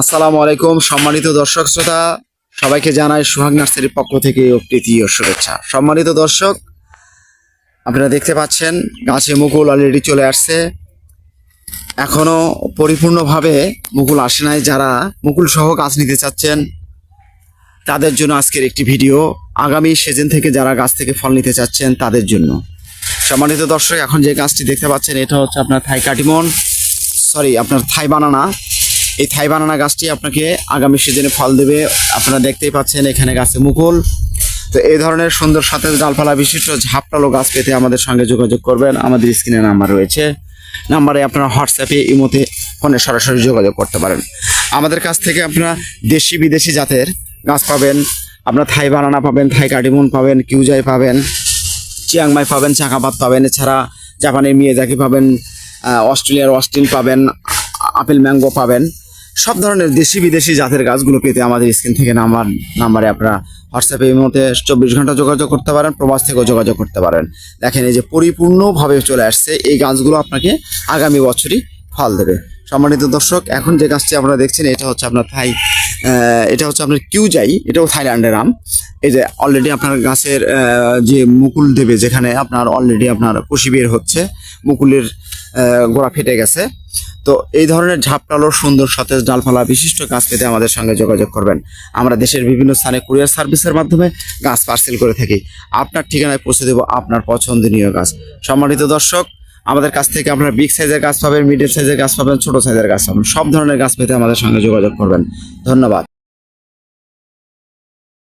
আসসালামু আলাইকুম, সম্মানিত দর্শক শ্রোতা। সবাইকে জানাই সুহাগ নার্সারির পক্ষ থেকে প্রীতি ও শুভেচ্ছা। সম্মানিত দর্শক, আপনারা দেখতে পাচ্ছেন, গাছে মুকুল অলরেডি চলে আসছে। এখনও পরিপূর্ণভাবে মুকুল আসে নাই। যারা মুকুল সহ গাছ নিতে চাচ্ছেন, তাদের জন্য আজকের একটি ভিডিও। আগামী সিজন থেকে যারা গাছ থেকে ফল নিতে চাচ্ছেন, তাদের জন্য। সম্মানিত দর্শক, এখন যে গাছটি দেখতে পাচ্ছেন, এটা হচ্ছে আপনার থাই কাটিমন। সরি আপনার থাই বানানা। এই থাই বানানা গাছটি আপনাকে আগামী সিজনে ফল দেবে। আপনারা দেখতেই পাচ্ছেন এখানে গাছে মুকুল। তো এই ধরনের সুন্দর সাথে ডালপালা বিশিষ্ট ঝাপটালো গাছ পেতে আমাদের সঙ্গে যোগাযোগ করবেন। আমাদের স্ক্রিনে নাম্বার রয়েছে। নাম্বারে আপনারা হোয়াটসঅ্যাপে, ইমোতে, ফোনে সরাসরি যোগাযোগ করতে পারেন। আমাদের কাছ থেকে আপনারা দেশি বিদেশি জাতের গাছ পাবেন। আপনার থাই বানানা পাবেন, থাই কাটিমুন পাবেন, কিউজাই পাবেন, চিয়াংমাই পাবেন, চাকাপাত পাবেন। এছাড়া জাপানের মিয়াজাকি পাবেন অস্ট্রেলিয়ার অস্টিন পাবেন, আপেল ম্যাঙ্গো পাবেন। সব ধরনের দেশি বিদেশি জাতের গাছগুলো পেতে আমাদের স্ক্রিন থেকে নাম্বার, নাম্বারে আপনারা হোয়াটসঅ্যাপে এই মুহূর্তে চব্বিশ ঘণ্টা যোগাযোগ করতে পারেন, প্রবাস থেকেও যোগাযোগ করতে পারেন। দেখেন এই যে পরিপূর্ণভাবে চলে আসছে, এই গাছগুলো আপনাকে আগামী বছরই ফল দেবে। সম্মানিত দর্শক, এখন যে গাছটি আপনারা দেখছেন, এটা হচ্ছে আপনার থাই এটা হচ্ছে আপনার কিউজাই, এটাও থাইল্যান্ডের আম। এই যে অলরেডি আপনার গাছের যে মুকুল দেবে, যেখানে আপনার অলরেডি আপনার কুশি বের হচ্ছে, মুকুলের গোড়া ফেটে গেছে। তো এই ধরনের ঝাপটালো সুন্দর সতেজ ডালপালা বিশিষ্ট গাছ পেতে আমাদের সঙ্গে যোগাযোগ করবেন। আমরা দেশের বিভিন্ন স্থানে কুরিয়ার সার্ভিসের মাধ্যমে গাছ পার্সেল করে থাকি। আপনার ঠিকানায় পৌঁছে দেবো আপনার পছন্দনীয় গাছ। সম্মানিত দর্শক, আমাদের কাছ থেকে আপনার বিগ সাইজের গাছ পাবেন, মিডিয়াম সাইজের গাছ পাবেন, ছোট সাইজের গাছ পাবেন, সব ধরনের গাছ পেতে আমাদের সঙ্গে যোগাযোগ করবেন। ধন্যবাদ।